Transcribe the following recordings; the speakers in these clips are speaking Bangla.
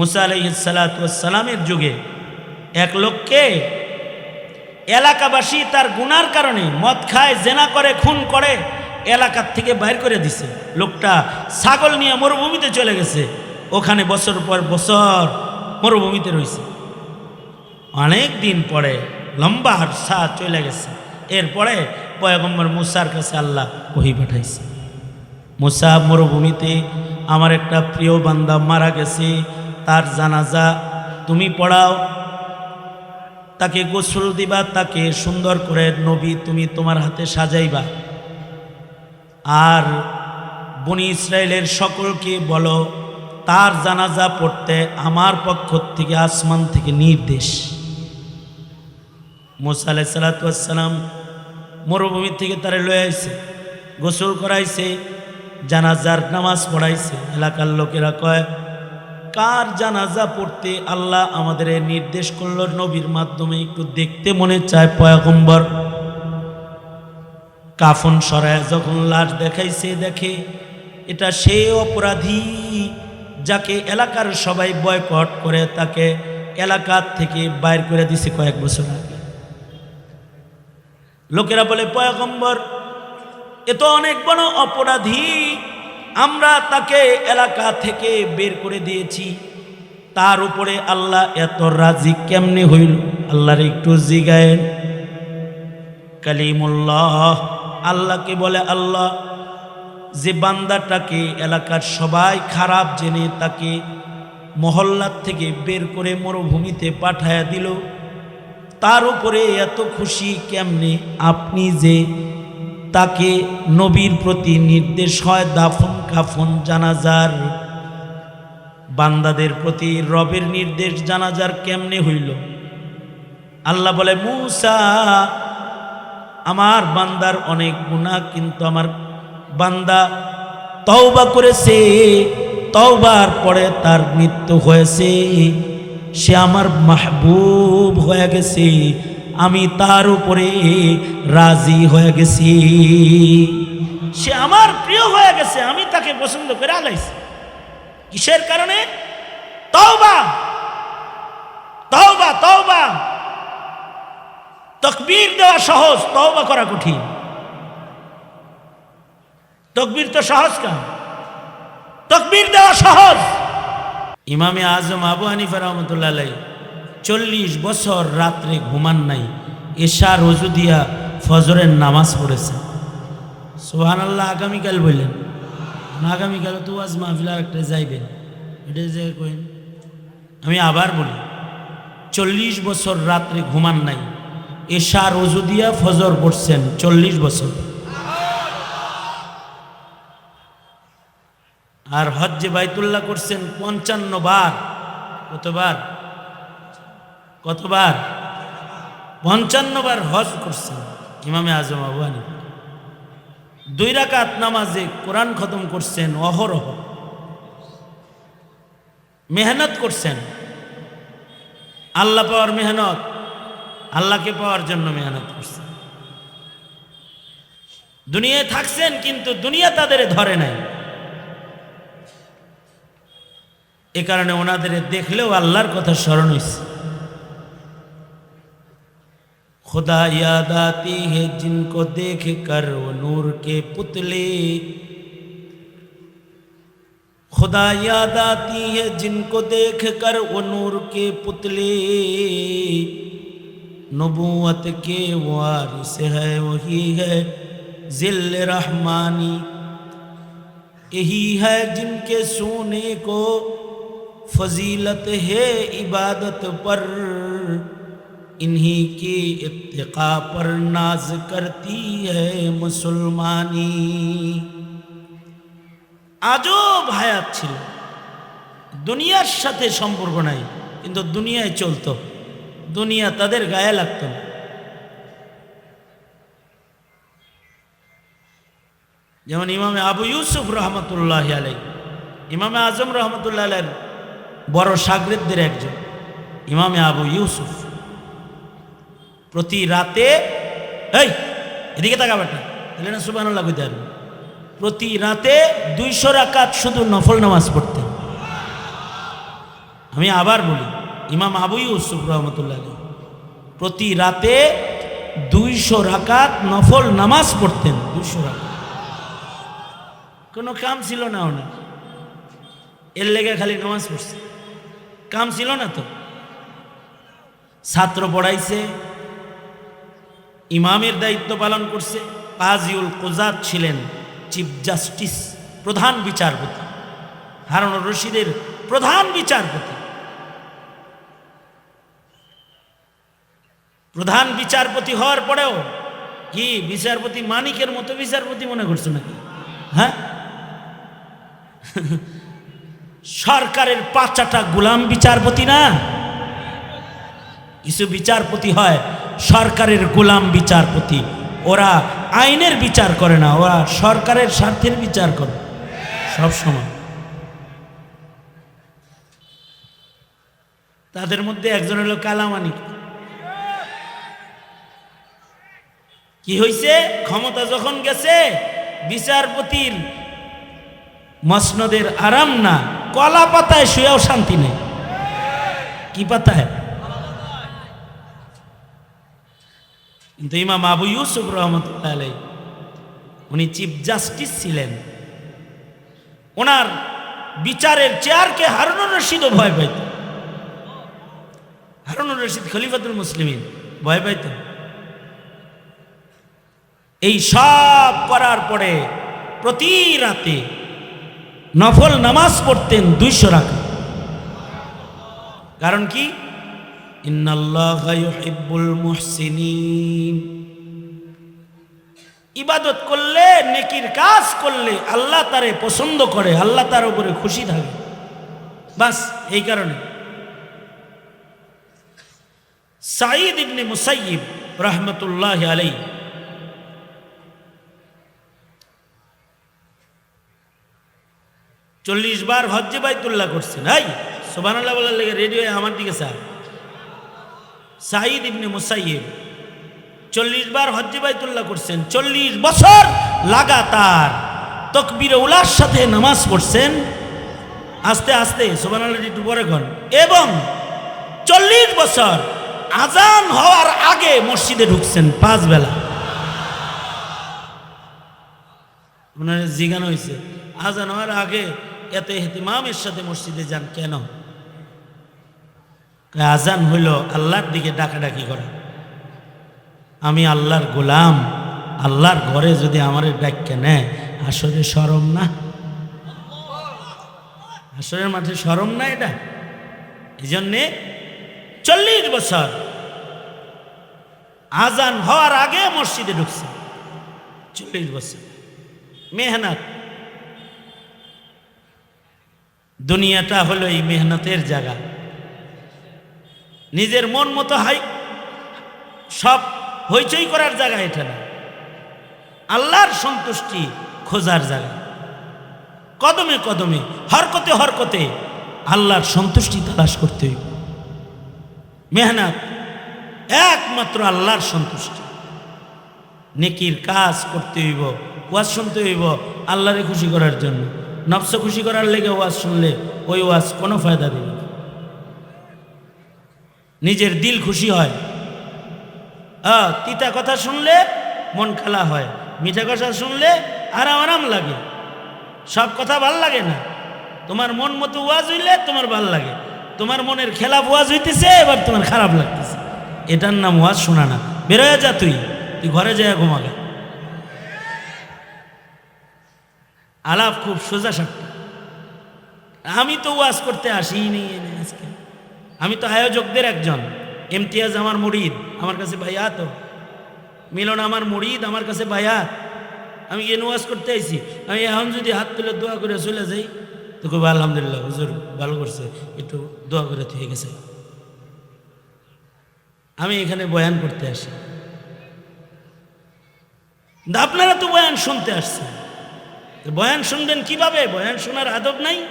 মুসা আলাইসালামের যুগে এক লোককে এলাকাবাসী তার গুনার কারণে মদ খায়, জেনা করে, খুন করে এলাকার থেকে বাইর করে দিছে। লোকটা ছাগল নিয়ে মরুভূমিতে চলে গেছে। ওখানে বছর পর বছর মরুভূমিতে রয়েছে। অনেক দিন পরে লম্বা আরসা চলে গেছে। এরপরে পয়গম্বর মুসার কাছে আল্লাহ কহি পাঠাইছে। মুসা মরুভূমিতে আমার একটা প্রিয় বান্দা মারা গেছে। তার জানাজা তুমি পড়াও। তাকে গোসল দিবা, তাকে সুন্দর করে নবী তুমি তোমার হাতে সাজাইবা। আর বনি ইসরায়েলের সকলকে বলো, তার জানাজা পড়তে আমার পক্ষ থেকে আসমান থেকে নির্দেশ। মোসা আলাই সালাতাম মরুভূমি থেকে তারা লয়ে আইছে, গোসল করাইছে, জানাজার নামাজ পড়াইছে। এলাকার লোকেরা কয় কার জানাজা পড়তে আল্লাহ আমাদের নির্দেশ করল নবীর মাধ্যমে একটু দেখতে মনে চায় পয়াগম্বর। কাফন সরায় যখন লাশ দেখাইছে, দেখে এটা সে অপরাধী যাকে এলাকার সবাই বয়কট করে তাকে এলাকার থেকে বাইর করে দিছে কয়েক বছর আগে। লোকেরা বলে, পয়গম্বর, এ তো অনেক বড় অপরাধী। আমরা তাকে এলাকা থেকে বের করে দিয়েছি। তার উপরে আল্লাহ এত রাজি কেমনে হইল? আল্লাহর একটু জিগায়েন। কালিমুল্লাহ, আল্লাহকে বলে আল্লাহ, যে বান্দাটাকে এলাকার সবাই খারাপ জেনে তাকে মহল্লার থেকে বের করে মরুভূমিতে পাঠায়া দিল। তার উপরে এত খুশি কেমনে? আপনি যে তাকে নবীর প্রতি নির্দেশ হয় দাফন কাফন জানাজার। বান্দাদের প্রতি রবের নির্দেশ জানাজার কেমনে হইল? আল্লাহ বলে, মুসা, আমার বান্দার অনেক গুণা কিন্তু আমার বান্দা তওবা করেছে। তওবার পরে তার মৃত্যু হয়েছে। সে আমার মাহবুব হয়ে গেছে। আমি তার উপরে রাজি হয়ে গেছি। সে আমার প্রিয় হয়ে গেছে, আমি তাকে পছন্দ করে আলাইছি কিসের কারণে? তওবা। তওবা তওবা। তকবীর দেওয়া সহজ, তওবা করা কঠিন। তকবীর তো সহজ কাম তকবীর দেওয়া সহজ। ইমামে আজম আবু হানিফা রহমতুল্লাহ আলাই চল্লিশ বছর রাত্রে ঘুমান নাই। এশা রজু দিয়া ফজরের নামাজ পড়েছে। সোহান আল্লাহ আগামীকাল বললেন। আগামীকাল তো আজ মাহফিলার একটা যাইবেন এটা যে কইন? আমি আবার বলি, চল্লিশ বছর রাত্রে ঘুমান নাই। এশা রজু দিয়া ফজর পড়ছেন চল্লিশ বছর। আর হজ্জে বাইতুল্লাহ করছেন পঞ্চান্ন বার, কতবার? কতবার? পঞ্চান্ন বার হজ করছেন ইমামে আজম আবু হানিফা। দুই রাকাত নামাজে কোরআন খতম করছেন, অহরহ। মেহনত করছেন। আল্লাহ পাওয়ার মেহনত, আল্লাহকে পাওয়ার জন্য মেহনত করছেন। দুনিয়ায় থাকছেন কিন্তু দুনিয়া তাদের ধরে নাই। এ কারণে ওনাদের দেখলেও আল্লাহর কথা স্মরণ হয়েছে خدا یاد آتی ہے جن کو دیکھ کر وہ نور کے پتلے۔ خدا یاد آتی ہے جن کو دیکھ کر وہ نور کے پتلے۔ نبوت کے وہ ہے، وہی ہے ذل رحمانی۔ یہی ہے جن کے سونے کو فضیلت ہے عبادت پر۔ انہی کی اتقا پر ناز کرتی ہے মুসলমানি আজও ভায়াত ছিল দুনিয়ার সাথে সম্পর্ক নাই কিন্তু দুনিয়ায় চলত দুনিয়া তাদের গায়ে লাগত যেমন ইমামে আবু ইউসুফ রহমতুল্লাহ আলাই ইমামে আজম রহমতুল্লাহ আলের বড় সাগরেদদের একজন ইমামে আবু ইউসুফ প্রতি রাতে, এই, এদিকে তাকাবাটা তাহলে না সুবাহ লাগুতে প্রতি রাতে দুইশো রাকাত শুধু নফল নামাজ পড়তেন আমি আবার বলি, ইমাম আবু ইউসুফ রহমতুল্লাহ প্রতি রাতে দুইশো রাকাত নফল নামাজ পড়তেন, দুইশো রাকাত। কোনো কাম ছিল না ওনার। এর লেগে খালি নামাজ পড়ছে। কাম ছিল না তো। ছাত্র পড়াইছে ইমামের দায়িত্ব পালন করছে। কাজিউল কোজাত ছিলেন চিফ জাস্টিস, প্রধান বিচারপতি। হারুন রশিদের প্রধান বিচারপতি। প্রধান বিচারপতি হওয়ার পরেও কি বিচারপতি মানিকের মতো বিচারপতি মনে করছ নাকি? হ্যাঁ? সরকারের পাঁচাটা গোলাম বিচারপতি না? কিছু বিচারপতি হয় সরকারের গোলাম বিচারপতি। ওরা আইনের বিচার করে না, ওরা সরকারের স্বার্থের বিচার করে। সব সময়। তাদের মধ্যে একজন হলো কালামানি কি হয়েছে ক্ষমতা যখন গেছে, বিচারপতির মসনদের আরাম না, কলা পাতায় শুয়েও শান্তি নেই। কি পাতায়? কিন্তু ইমাম আবু ইউসুফ রহমতুল্লাহ আলাই উনি চিফ জাস্টিস ছিলেন। ওনার বিচারের চেয়ারকে হারুনুর রশিদও ভয় পাইত। হারুনুর রশিদ খলিফাতুল মুসলিমিন, ভয় পাইত। এই সব করার পরে প্রতি রাতে নফল নামাজ পড়তেন দুইশো রাখা কারণ কি? ইবাদত করলে, নেকির কাজ করলে আল্লাহ তারে পছন্দ করে, আল্লাহ তার উপরে খুশি থাকে। বাস, এই কারণে। সাঈদ ইবনে মুসাইব রহমতুল্লাহ আলাই চল্লিশ বার হজ্জে বাইতুল্লাহ করছেন। হাই সোবান আল্লাহ বলার লেগে রেডিও আমার দিকে স্যার সাঈদ ইবনে মুসাইব চল্লিশ বার হজ্জে বাইতুল্লাহ করছেন, চল্লিশ বছর লাগাতার তকবির উলার সাথে নামাজ পড়ছেন। আস্তে আস্তে আল্লাহ একটু পরে এবং চল্লিশ বছর আজান হওয়ার আগে মসজিদে ঢুকছেন পাঁচ বেলা। ওনার জিগানো হয়েছে আজান হওয়ার আগে এত হেতিমামের সাথে মসজিদে যান কেন? আজান হইল, আল্লাহর দিকে ডাকাডাকি করা। আমি আল্লাহর গোলাম, আল্লাহর ঘরে যদি আমার ডাক্যা নেয় আসলে সরম না? আসরের মাঠে সরম না এটা? এই জন্যে চল্লিশ বছর আজান হওয়ার আগে মসজিদে ঢুকছে। চল্লিশ বছর। মেহনত। দুনিয়াটা হলো এই মেহনতের জায়গা। নিজের মন মতো হাই, সব হইচই করার জায়গা এটা না। আল্লাহর সন্তুষ্টি খোঁজার জায়গা। কদমে কদমে, হরকতে হরকতে আল্লাহর সন্তুষ্টি তালাশ করতে হইব। মেহনত একমাত্র আল্লাহর সন্তুষ্টি। নেকির কাজ করতে হইব, ওয়াজ শুনতে হইব আল্লাহরে খুশি করার জন্য। নফস খুশি করার লেগে ওয়াজ শুনলে ওই ওয়াজ কোনো ফায়দা দেবে নিজের দিল খুশি হয়। তিতা কথা শুনলে মন খেলা হয়, মিঠা কথা শুনলে আরাম আরাম লাগে। সব কথা ভালো লাগে না। তোমার মন মতো ওয়াজ হইলে তোমার ভালো লাগে। তোমার মনের খেলাফ ওয়াজ হইতেছে, এবার তোমার খারাপ লাগতেছে। এটার নাম ওয়াজ শোনা না। বেরোয় যা তুই তুই ঘরে যায় ঘুমাগে। আলাপ খুব সোজা সাপটা আমি তো ওয়াজ করতে আসিনি আমি তো আয়োজকদের একজন। ইমতিয়াজ আমার মুরিদ। আমার কাছে ভাইয়া তো। মিলন আমার মুরিদ, আমার কাছে ভাইয়া। আমি এন ওয়াজ করতে আইছি। আমি এখন যদি হাত তুলে দোয়া করে চলে যাই, তো খুব আলহামদুলিল্লাহ, হুজুর ভালো করছে। একটু দোয়া করে থেকে গেছে। আমি এখানে বয়ান করতে আসি। আপনারা তো বয়ান শুনতে আসছেন। বয়ান শুনবেন কীভাবে? বয়ান শোনার আদব নাই?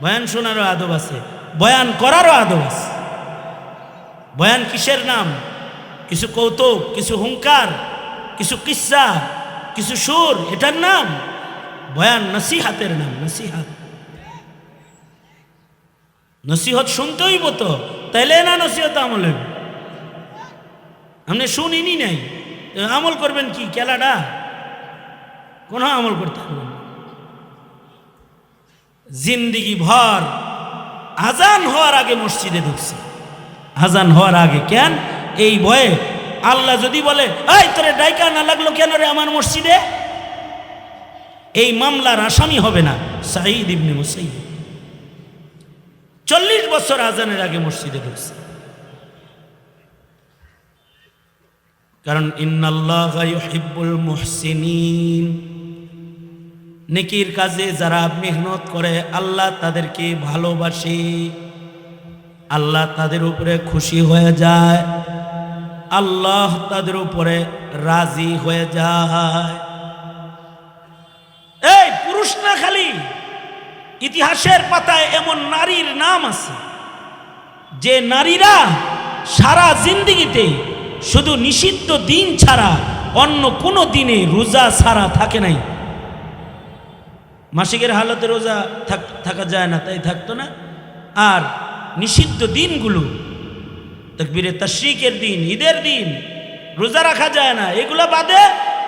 বয়ান শোনারও আদব আছে। বয়ান করারও আদব আছে। বয়ান কিসের নাম? কিছু কৌতুক, কিছু হুঙ্কার কিছু কিসা, কিছু সুর, এটার নাম? বয়ান নসিহাতের নাম, নসিহাত। নসিহত শুনতে হইব তো। তাইলে না নসিহত আমল হইব? আপনি শুনিনি নাই। আমল করবেন কি, খেলাটা? কোনো আমল করতে পারবেন জিন্দিগি ভর আজান হওয়ার আগে মসজিদে ঢুকছে। আজান হওয়ার আগে কেন? এই ভয়ে আল্লাহ যদি বলে, এই, তোরে ডাইকা না লাগল কেন রে আমার মসজিদে? এই মামলার আসামি হবে না সাঈদ ইবনে মুসাইদ চল্লিশ বছর আজানের আগে মসজিদে ঢুকছে। কারণ, ইন্নাল্লাহ ইউহিব্বুল মুহসিনিন। নেকির কাজে যারা মেহনত করে, আল্লাহ তাদেরকে ভালোবাসে। আল্লাহ তাদের উপরে খুশি হয়ে যায়। আল্লাহ তাদের উপরে রাজি হয়ে যায়। এই পুরুষ না খালি, ইতিহাসের পাতায় এমন নারীর নাম আছে। যে নারীরা সারা জিন্দিগিতে শুধু নিষিদ্ধ দিন ছাড়া অন্য কোনো দিনে রোজা ছাড়া থাকে নাই। মাসিকের হালতে রোজা থাক- যায় না, তাই থাকতো না। আর নিষিদ্ধ দিনগুলো তকবিরে তশ্রিকের দিন, ঈদের দিন, রোজা রাখা যায় না। এগুলো বাদে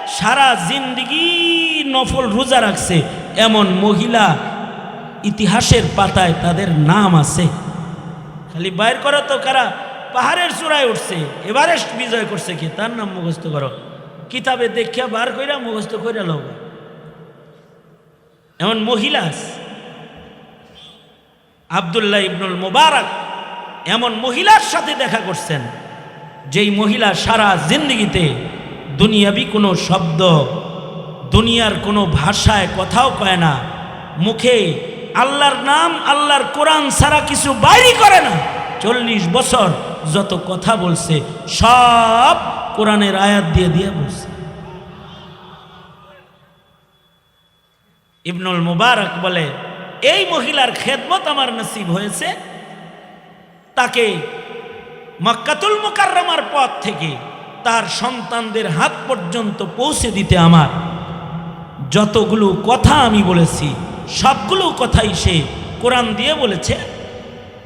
সারা জিন্দিগি নফল রোজা রাখছে। এমন মহিলা ইতিহাসের পাতায় তাদের নাম আছে। খালি বাইর করো তো, কারা পাহাড়ের চূড়ায় উঠছে। এভারেস্ট বিজয় করছে কি? তার নাম মুখস্থ করো। কিতাবে দেখিয়া বার কইরা মুখস্থ কইরা লোক এমন মহিলা আছে। আবদুল্লাহ ইবনুল মুবারক এমন মহিলার সাথে দেখা করছেন, যেই মহিলা সারা জিন্দগিতে দুনিয়াবি কোনো শব্দ, দুনিয়ার কোনো ভাষায় কথাও কয় না, মুখে আল্লাহর নাম, আল্লাহর কোরআন ছাড়া কিছু বাইরই করে না চল্লিশ বছর যত কথা বলছে, সব কোরআনের আয়াত দিয়ে দিয়ে বলছে ইবনুল মুবারক বলে, এই মহিলার খেদমত আমার নসিব হয়েছে। তাকে মক্কাতুল মুকাররমার পথ থেকে তার সন্তানদের হাত পর্যন্ত পৌঁছে দিতে আমার। যতগুলো কথা আমি বলেছি, সবগুলো কথাই সে কোরআন দিয়ে বলেছে।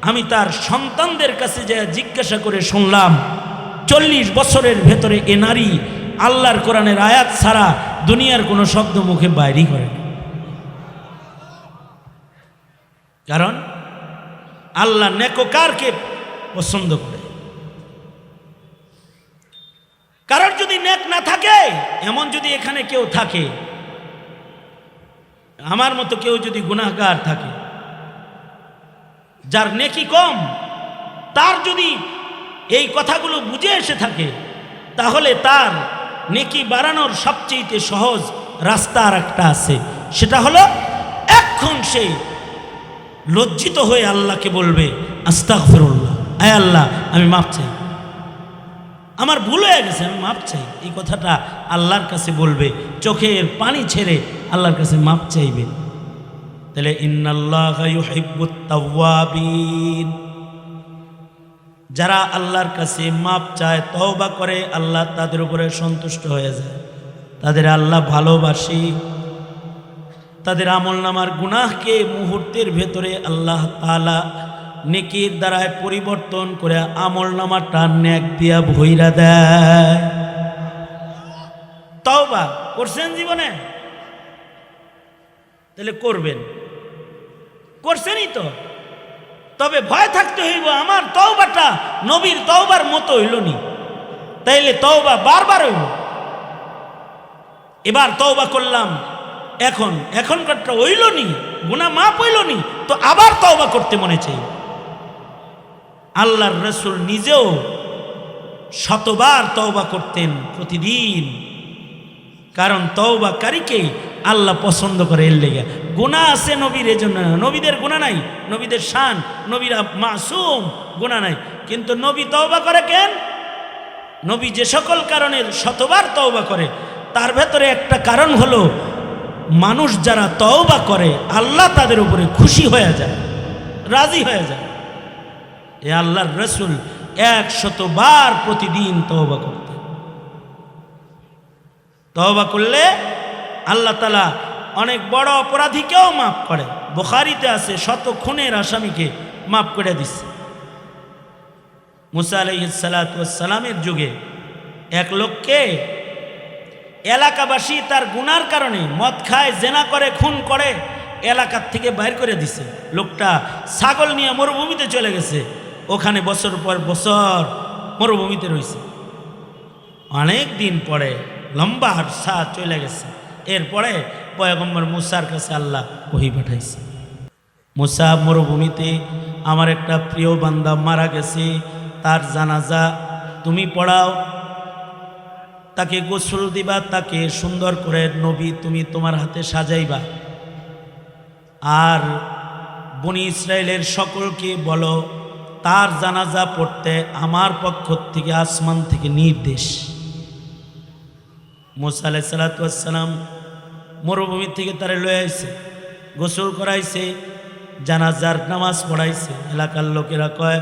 আমি তার সন্তানদের কাছে যা জিজ্ঞাসা করে শুনলাম, চল্লিশ বছরের ভেতরে এ নারী আল্লাহর কোরআনের আয়াত ছাড়া দুনিয়ার কোনো শব্দ মুখে বাইরই করে না। কারণ আল্লাহ নেকোকারকে পছন্দ করে। কারোর যদি নেক না থাকে, এমন যদি এখানে কেউ থাকে, আমার মতো কেউ যদি গুনাহগার থাকে, যার নেকি কম, তার যদি এই কথাগুলো বুঝে এসে থাকে, তাহলে তার নেকি বাড়ানোর সবচেয়ে সহজ রাস্তা আর একটা আছে। সেটা হলো, এখন সে লজ্জিত হয়ে আল্লাহকে বলবে আস্তাক ফেরুল্লাহ আয় আল্লাহ, আমি মাপ চাই। আমার ভুল হয়ে গেছে, আমি মাপ চাই। এই কথাটা আল্লাহর কাছে বলবে, চোখের পানি ছেড়ে আল্লাহর কাছে মাপ চাইবে। তাহলে, ইন্নাল্লাহ যারা আল্লাহর কাছে মাপ চায়, তওবা করে, আল্লাহ তাদের উপরে সন্তুষ্ট হয়ে যায়। তাদের আল্লাহ ভালোবাসি। তাদের আমল নামার গুনাহকে মুহূর্তের ভেতরে আল্লাহ তালা নেকির দ্বারায় পরিবর্তন করে আমল নামাটা ন্যাক দিয়া ভৈরা দেয়। তওবা, করছেন জীবনে? তাহলে করবেন। করছেনই তো। তবে ভয় থাকতে হইব, আমার তওবাটা নবীর তওবার মতো হইল নি। তাইলে তওবা বারবার হইব এবার তওবা করলাম। এখন, এখনকারটা হইল নি গুণা মাপ হইল নি তো আবার তওবা করতে মনে চাই। আল্লাহর রসুল নিজেও শতবার তওবা করতেন প্রতিদিন। কারণ তওবা তওবাকারীকে আল্লাহ পছন্দ করে এর লেগে। গুণা আছে নবীর এজন্য। নবীদের গুণা নাই, নবীদের শান, নবীরা মাসুম গুণা নাই। কিন্তু নবী তওবা করে কেন? নবী যে সকল কারণের শতবার তওবা করে, তার ভেতরে একটা কারণ হলো মানুষ যারা তওবা করে, আল্লাহ তাদের উপরে খুশি হয়ে যায়, রাজি হয়ে যায়। এ আল্লাহর রসুল একশতবার প্রতিদিন তওবা করতেন। তওবা করলে আল্লাহ তালা অনেক বড় অপরাধীকেও মাফ করে বোখারিতে আছে, শত খুনের আসামিকে মাফ করে দিচ্ছে। মুসা আলাইসালামের যুগে এক লোককে এলাকাবাসী তার গুনার কারণে মদ খায়, জেনা করে, খুন করে, এলাকার থেকে বাইর করে দিছে। লোকটা ছাগল নিয়ে মরুভূমিতে চলে গেছে। ওখানে বছর পর বছর মরুভূমিতে রয়েছে। অনেক দিন পরে লম্বা আরসা চলে গেছে। এরপরে পয়গম্বর মুসার কাছে আল্লাহ ওহি পাঠাইছে। মুসা, মরুভূমিতে আমার একটা প্রিয় বান্দা মারা গেছে। তার জানাজা তুমি পড়াও তাকে গোসল দিবা, তাকে সুন্দর করে নবী তুমি তোমার হাতে সাজাইবা। আর বনি ইসরায়েলের সকলকে বলো, তার জানাজা পড়তে আমার পক্ষ থেকে আসমান থেকে নির্দেশ। মোসা আলাই সালাতাম মরুভূমি থেকে তারা লয়ে আইছে, গোসল করাইছে, জানাজার নামাজ পড়াইছে। এলাকার লোকেরা কয়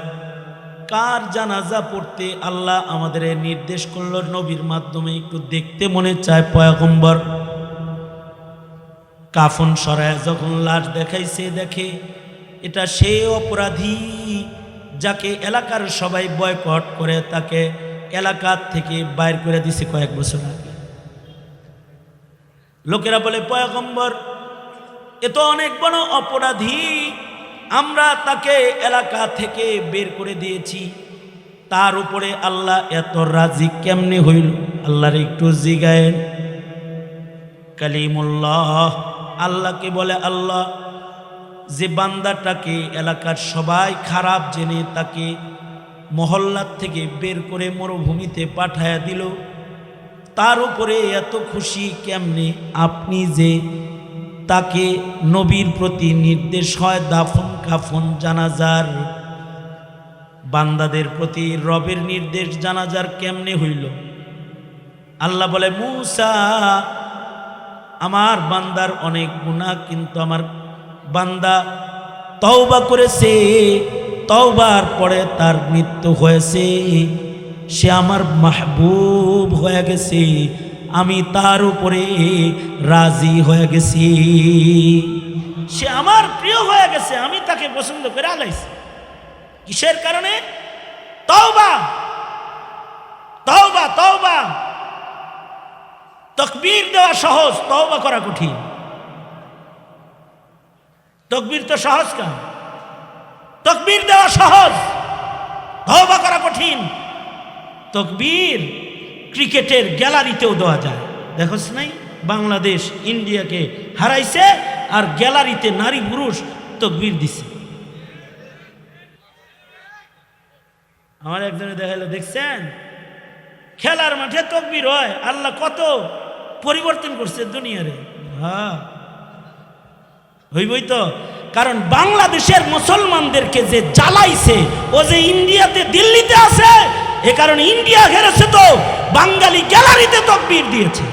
কার জানাজা পড়তে আল্লাহ আমাদের নির্দেশ করল? নবীর মাধ্যমে একটু দেখতে মনে চায় পয়গম্বর। কাফন সরায় যখন লাশ দেখাইছে, দেখে এটা সে অপরাধী যাকে এলাকার সবাই বয়কট করে, তাকে এলাকার থেকে বাইর করে দিছে কয়েক বছর আগে। লোকেরা বলে, পয়গম্বর, এ তো অনেক বড় অপরাধী। আমরা তাকে এলাকা থেকে বের করে দিয়েছি। তার উপরে আল্লাহ এত রাজি কেমনে হইল? আল্লাহর একটু জিগায়েন। কালিমুল্লাহ, আল্লাহকে বলে আল্লাহ, যে বান্দাটাকে এলাকার সবাই খারাপ জেনে তাকে মহল্লার থেকে বের করে মরুভূমিতে পাঠায়া দিল। তার উপরে এত খুশি কেমনে? আপনি যে তাকে নবীর প্রতি নির্দেশ হয় দাফন কাফন জানাজার। বান্দাদের প্রতি রবের নির্দেশ জানাজার কেমনে হইল? আল্লাহ বলে, মুসা, আমার বান্দার অনেক গুণা কিন্তু আমার বান্দা তওবা করেছে। তওবার পরে তার মৃত্যু হয়েছে। সে আমার মাহবুব হয়ে গেছে। আমি তার উপরে রাজি হয়ে গেছি। সে আমার প্রিয় হয়ে গেছে, আমি তাকে পছন্দ করে আলাইছি কিসের কারণে? তওবা। তওবা তওবা। তকবীর দেওয়া সহজ, তওবা করা কঠিন। তকবীর তো সহজ কাম তকবীর দেওয়া সহজ, তওবা করা কঠিন। তকবীর ক্রিকেটের গ্যালারিতেও দেওয়া যায়। দেখোস নাই বাংলাদেশ ইন্ডিয়াকে হারাইছে আর গ্যালারিতে নারী পুরুষ তকবীর দিছে। আমার একজনে দেখাইলো, দেখছেন? খেলার মাঠে তকবির হয়, আল্লাহ কত পরিবর্তন করছে দুনিয়ারে। হ্যাঁ হইবই তো। কারণ বাংলাদেশের মুসলমানদেরকে যে জ্বালাইছে, ও যে ইন্ডিয়াতে দিল্লিতে আছে এ কারণে ইন্ডিয়া হেরেছে তো, বাঙালি গ্যালারিতে তকবীর দিয়েছে।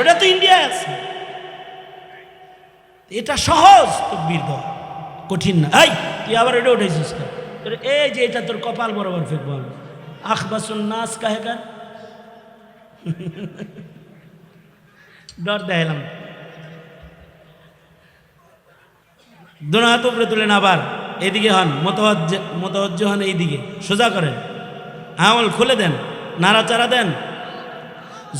ওটা তো ইন্ডিয়া আছে। এটা সহজ তকবীর দেওয়া কঠিন না। এই, তুই আবার এটা উঠেছিস? তোর এই যে এটা তোর কপাল বরাবর ফেকবো আমি আখবাসুন নাচ কাহে কান ডর দেখালাম দোনো হাত উপরে তুলেন আবার, এদিকে হন মতওয়াজ্জ মতওয়াজ্জ হন এইদিকে, সোজা করেন। আমল খুলে দেন, নাড়াচাড়া দেন।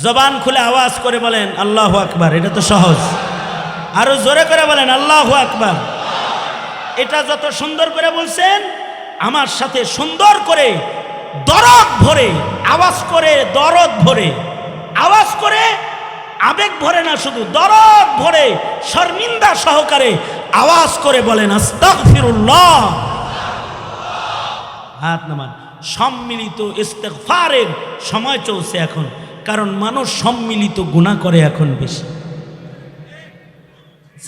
জবান খুলে আওয়াজ করে বলেন, আল্লাহ আকবার। এটা তো সহজ। আরও জোরে করে বলেন, আল্লাহ আকবার। এটা যত সুন্দর করে বলছেন, আমার সাথে সুন্দর করে দরদ ভরে, আওয়াজ করে দরদ ভরে। আওয়াজ করে আবেগ ভরে না শুধু, দরদ ভরে, শর্মিন্দা সহকারে আওয়াজ করে বলেন, আস্তাগফিরুল্লাহ। হাত নামান। সম্মিলিত ইস্তেগফারের সময় চলছে এখন। কারণ মানুষ সম্মিলিত গুণা করে এখন বেশি।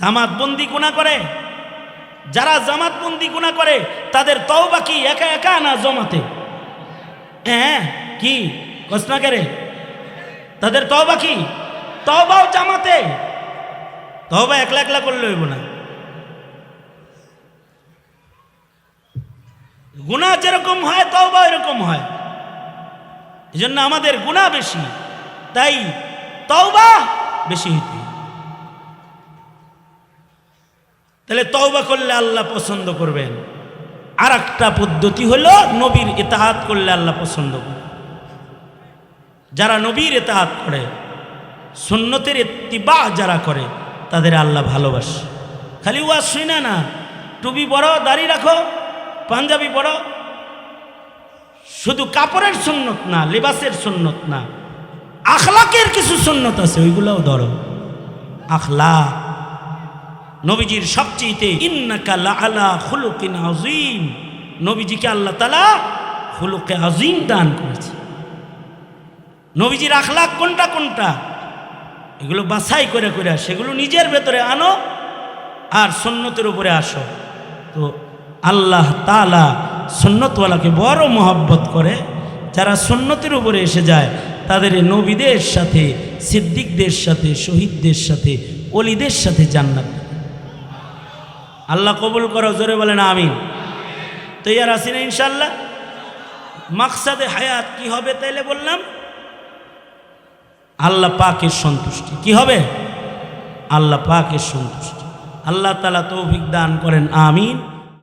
জামাতবন্দি গুণা করে? যারা জামাতবন্দি গুণা করে, তাদের তওবা কি একা একা না জমাতে? হ্যাঁ কি? কসনা করে? তাদের তওবা কি? তওবাও জামাতে। তওবা একলা একলা করলে হইব না। গুণা যেরকম হয়, তওবা এরকম হয়। এই জন্য আমাদের গুণা বেশি, তাই তওবা বেশি হইতে। তাহলে তওবা করলে আল্লাহ পছন্দ করবেন। আর একটা পদ্ধতি হলো নবীর এতাহাত করলে আল্লাহ পছন্দ করে যারা নবীর এতাহাত করে, সুন্নতের ইত্তিবা যারা করে, তাদের আল্লাহ ভালোবাসে। খালি ওয়াজ শুই না, টুপি পরো, দাড়ি রাখো পাঞ্জাবি পরো শুধু কাপড়ের সুন্নত না, লেবাসের সুন্নত না, আখলাকের কিছু সুন্নত আছে, ওইগুলোও ধরো। আখলা নবীজির সবচেয়েতে ইন্নাকা আলা খুলুকিন আজিম নবীজিকে আল্লাহ তালা খুলুকে আজিম দান করেছে। নবীজির আখলাক কোনটা কোনটা? এগুলো বাছাই করে করে, সেগুলো নিজের ভেতরে আনো আর সন্ন্যতের উপরে আসো। তো আল্লাহ তালা সন্ন্যতওয়ালাকে বড় মহব্বত করে, যারা সন্ন্যতের উপরে এসে যায়, তাদের নবীদের সাথে, সিদ্দিকদের সাথে, শহীদদের সাথে অলিদের সাথে জান্নাত। আল্লাহ কবুল করো, জোরে বলেন আমিন। তৈয়ার আসি না ইনশাল্লাহ মাকসাদে হায়াত কি হবে তাইলে বললাম? আল্লাহ পাকের সন্তুষ্টি। কি হবে? আল্লাহ পাকের সন্তুষ্টি। আল্লাহ তালা তৌফিক দান করেন, আমিন।